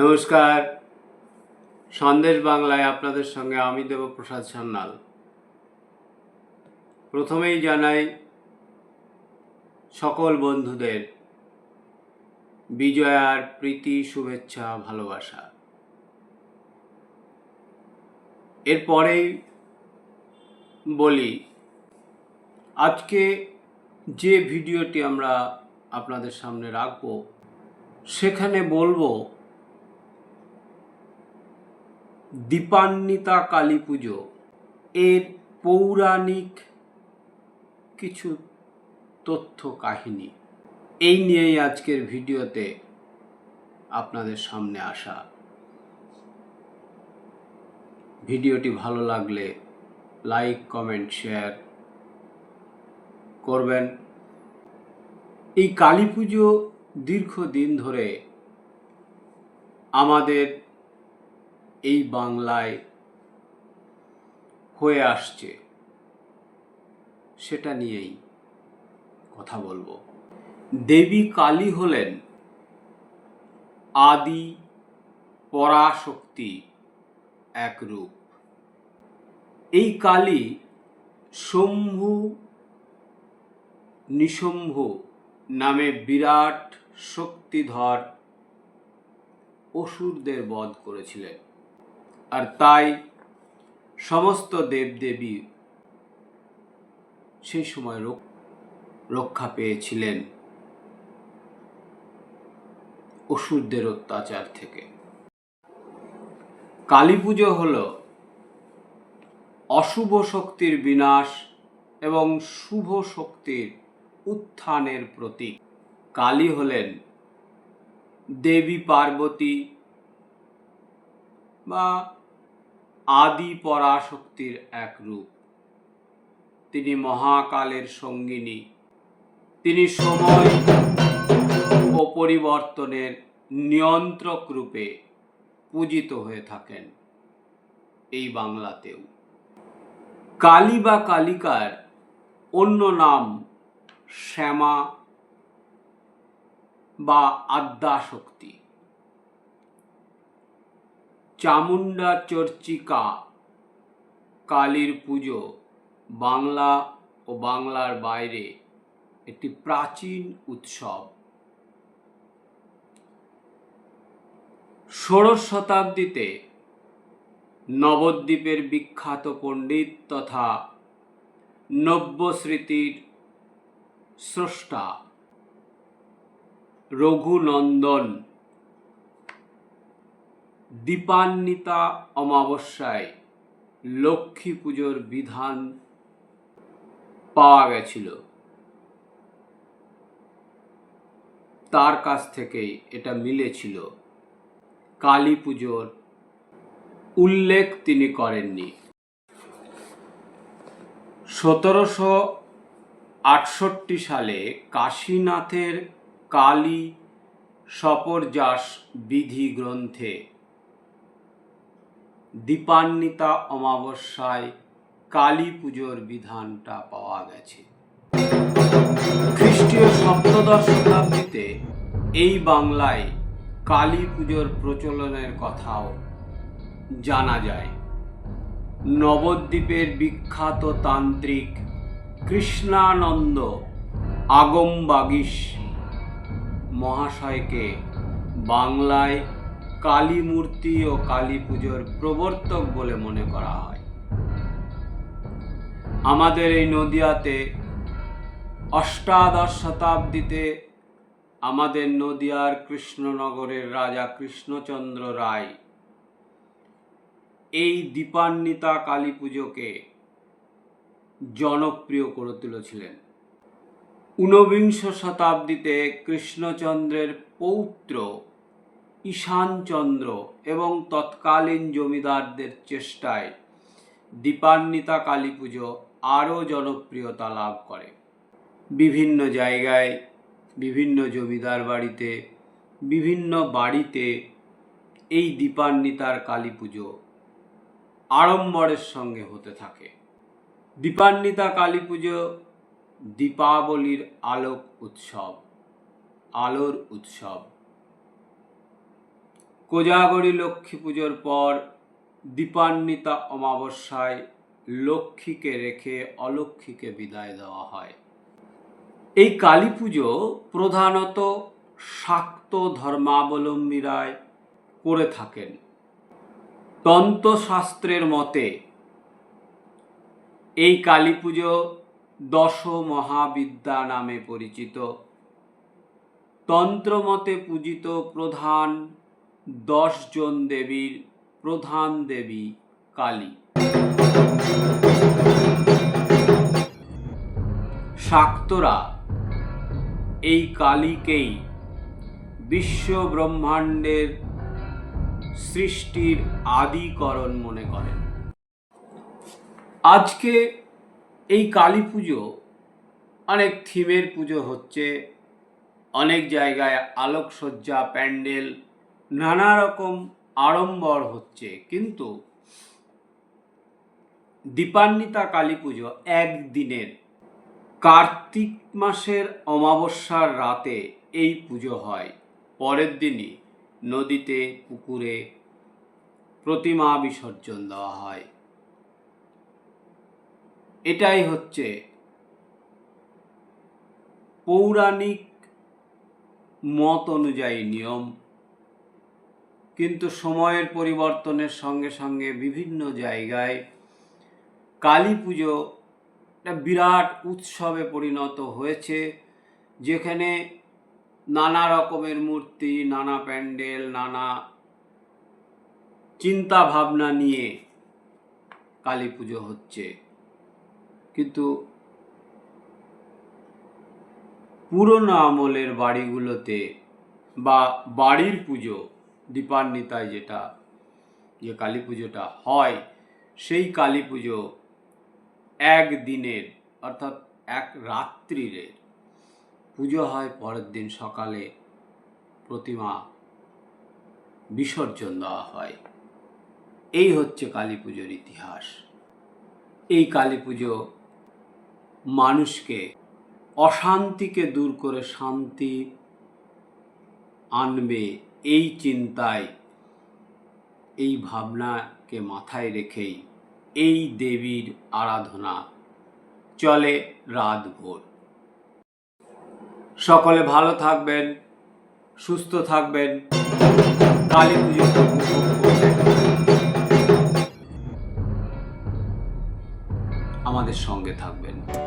নমস্কার। সন্দেশ বাংলায় আপনাদের সঙ্গে আমি দেবপ্রসাদ সান্যাল। প্রথমেই জানাই, সকল বন্ধুদের বিজয়ার প্রীতি শুভেচ্ছা, ভালোবাসা। এরপরেই বলি, আজকে যে ভিডিওটি আমরা আপনাদের সামনে রাখব, সেখানে বলব দীপান্বিতা কালী পুজো। এর পৌরাণিক কিছু তথ্য কাহিনী। এই নিয়েই আজকের ভিডিওতে আপনাদের সামনে আসা। ভিডিওটি ভালো লাগলে লাইক, কমেন্ট, শেয়ার করবেন। এই কালী পুজো দীর্ঘদিন ধরে আমাদের এই বাংলায় হয়ে আসছে, সেটা নিয়েই কথা বলব। দেবী কালী হলেন আদি পরাশক্তি এক রূপ। এই কালী শম্ভু নিশম্ভু নামে বিরাট শক্তিধর অসুরদের বধ করেছিলেন। আর তাই সমস্ত দেবদেবী সেই সময় রক- রক্ষা পেয়েছিলেন অসুরদের অত্যাচার থেকে। কালী পুজো হল অশুভ শক্তির বিনাশ এবং শুভ শক্তির উত্থানের প্রতীক। কালী হলেন দেবী পার্বতী বা আদি পরাশক্তির এক রূপ। তিনি মহাকালের সঙ্গিনী। তিনি সময় ও পরিবর্তনের নিয়ন্ত্রক রূপে পূজিত হয়ে থাকেন এই বাংলাতেও। কালী বা কালিকার অন্য নাম শ্যামা বা আদ্যাশক্তি। চামুণ্ডা চর্চিকা কালীর পুজো বাংলা ও বাংলার বাইরে একটি প্রাচীন উৎসব। ষোড়শ শতাব্দীতে নবদ্বীপের বিখ্যাত পণ্ডিত তথা নব্যস্মৃতির স্রষ্টা রঘুনন্দন দীপান্বিতা অমাবস্যায় লক্ষ্মী পুজোর বিধান পাওয়া গেছিল। তার কাছ থেকেই এটা মিলেছিল। কালী পুজোর উল্লেখ তিনি করেননি। সতেরোশো আটষট্টি সালে কাশীনাথের কালী সপরযাস বিধি গ্রন্থে দীপান্বিতা অমাবস্যায় কালী পুজোর বিধানটা পাওয়া গেছে। খ্রিস্টীয় সপ্তদশ শতাব্দীতে এই বাংলায় কালী পুজোর প্রচলনের কথাও জানা যায়। নবদ্বীপের বিখ্যাত তান্ত্রিক কৃষ্ণানন্দ আগমবাগীশ মহাশয়কে বাংলায় কালী মূর্তি ও কালী পুজোর প্রবর্তক বলে মনে করা হয়। আমাদের এই নদিয়াতে অষ্টাদশ শতাব্দীতে আমাদের নদিয়ার কৃষ্ণনগরের রাজা কৃষ্ণচন্দ্র রায় এই দীপান্বিতা কালী পুজোকে জনপ্রিয় করে তুলেছিলেন। ঊনবিংশ শতাব্দীতে কৃষ্ণচন্দ্রের পৌত্র ঈশানচন্দ্র এবং তৎকালীন জমিদারদের চেষ্টায় দীপান্বিতা কালী পুজো আরও জনপ্রিয়তা লাভ করে। বিভিন্ন জায়গায় বিভিন্ন জমিদার বাড়িতে, বিভিন্ন বাড়িতে এই দীপান্বিতার কালী পুজো আড়ম্বরের সঙ্গে হতে থাকে। দীপান্বিতা কালী পুজো দীপাবলির আলোক উৎসব, আলোর উৎসব। কোজাগরী লক্ষ্মী পুজোর পর দীপান্বিতা অমাবস্যায় লক্ষ্মীকে রেখে অলক্ষ্মীকে বিদায় দেওয়া হয়। এই কালী পুজো প্রধানত শাক্ত ধর্মাবলম্বীরাই করে থাকেন। তন্ত্রশাস্ত্রের মতে, এই কালী পুজো দশ মহাবিদ্যা নামে পরিচিত। তন্ত্রমতে পূজিত প্রধান দশজন দেবীর প্রধান দেবী কালী। শাক্তরা, এই কালীকেই বিশ্ব ব্রহ্মাণ্ডের সৃষ্টির আদিকরণ মনে করেন। আজকে এই কালী পুজো, অনেক থিমের পুজো হচ্ছে। অনেক জায়গায় আলোকসজ্জা, প্যান্ডেল নানা রকম আড়ম্বর হচ্ছে, কিন্তু দীপান্বিতা কালী পুজো একদিনের। কার্তিক মাসের অমাবস্যার রাতে এই পুজো হয়। পরের দিনই নদীতে, পুকুরে প্রতিমা বিসর্জন দেওয়া হয়। এটাই হচ্ছে পৌরাণিক মত অনুযায়ী নিয়ম। কিন্তু সময়ের পরিবর্তনের সঙ্গে সঙ্গে বিভিন্ন জায়গায় কালী পুজো একটা বিরাট উৎসবে পরিণত হয়েছে, যেখানে নানা রকমের মূর্তি, নানা প্যান্ডেল, নানা চিন্তা ভাবনা নিয়ে কালী পুজো হচ্ছে। কিন্তু পুরনো আমলের বাড়িগুলোতে বা বাড়ির পুজো দীপান্বিতায় যেটা, যে কালী পুজোটা হয়, সেই কালী পুজো একদিনের অর্থাৎ এক রাত্রিরে পুজো হয় পরের দিন সকালে প্রতিমা বিসর্জন দেওয়া হয়। এই হচ্ছে কালী পুজোর ইতিহাস। এই কালী পুজো মানুষকে অশান্তিকে দূর করে শান্তি আনবে এই চিন্তায়, এই ভাবনাকে মাথায় রেখেই এই দেবীর আরাধনা চলে রাত ভোর সকলে ভালো থাকবেন, সুস্থ থাকবেন। কালী আমাদের সঙ্গে থাকবেন।